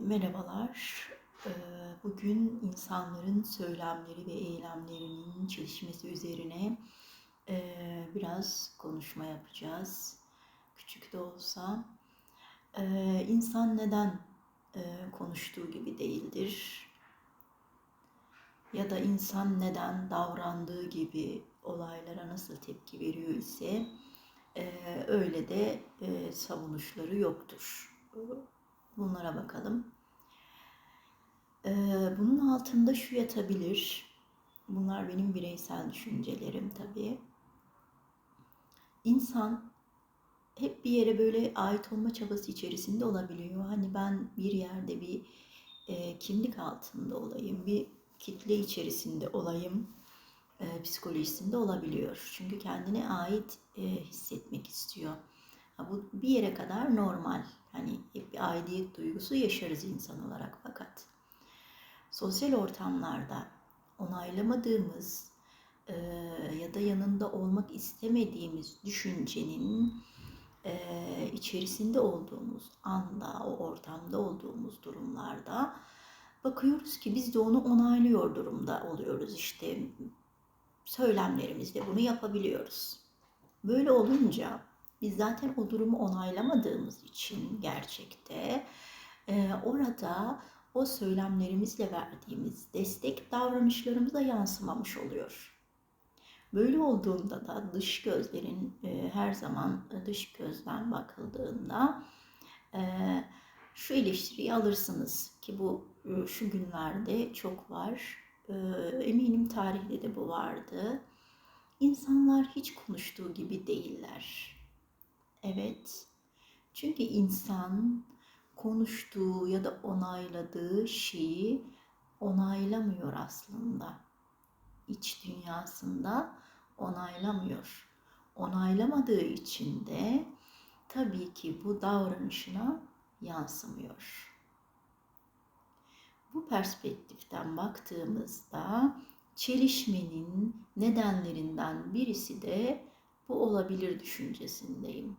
Merhabalar. Ee, Bugün insanların söylemleri ve eylemlerinin çelişmesi üzerine e, biraz konuşma yapacağız. Küçük de olsa. Ee, İnsan neden e, konuştuğu gibi değildir? Ya da insan neden davrandığı gibi olaylara nasıl tepki veriyor ise e, öyle de savunuşları yoktur. Bunlara bakalım. Ee, bunun altında şu yatabilir. Bunlar benim bireysel düşüncelerim tabii. İnsan hep bir yere böyle ait olma çabası içerisinde olabiliyor. Hani ben bir yerde bir e, kimlik altında olayım, bir kitle içerisinde olayım e, psikolojisinde olabiliyor. Çünkü kendine ait e, hissetmek istiyor. Bu bir yere kadar normal. Hani hep bir aidiyet duygusu yaşarız insan olarak fakat sosyal ortamlarda onaylamadığımız e, ya da yanında olmak istemediğimiz düşüncenin e, içerisinde olduğumuz anda, o ortamda olduğumuz durumlarda bakıyoruz ki biz de onu onaylıyor durumda oluyoruz işte söylemlerimizle bunu yapabiliyoruz. Böyle olunca biz zaten o durumu onaylamadığımız için gerçekte e, orada o söylemlerimizle verdiğimiz destek davranışlarımıza yansımamış oluyor. Böyle olduğunda da dış gözlerin e, her zaman dış gözden bakıldığında e, şu eleştiriyi alırsınız ki bu e, şu günlerde çok var. E, eminim tarihte de bu vardı. İnsanlar hiç konuştuğu gibi değiller. Evet. Çünkü insan konuştuğu ya da onayladığı şeyi onaylamıyor aslında. İç dünyasında onaylamıyor. Onaylamadığı için de tabii ki bu davranışına yansımıyor. Bu perspektiften baktığımızda çelişmenin nedenlerinden birisi de bu olabilir düşüncesindeyim.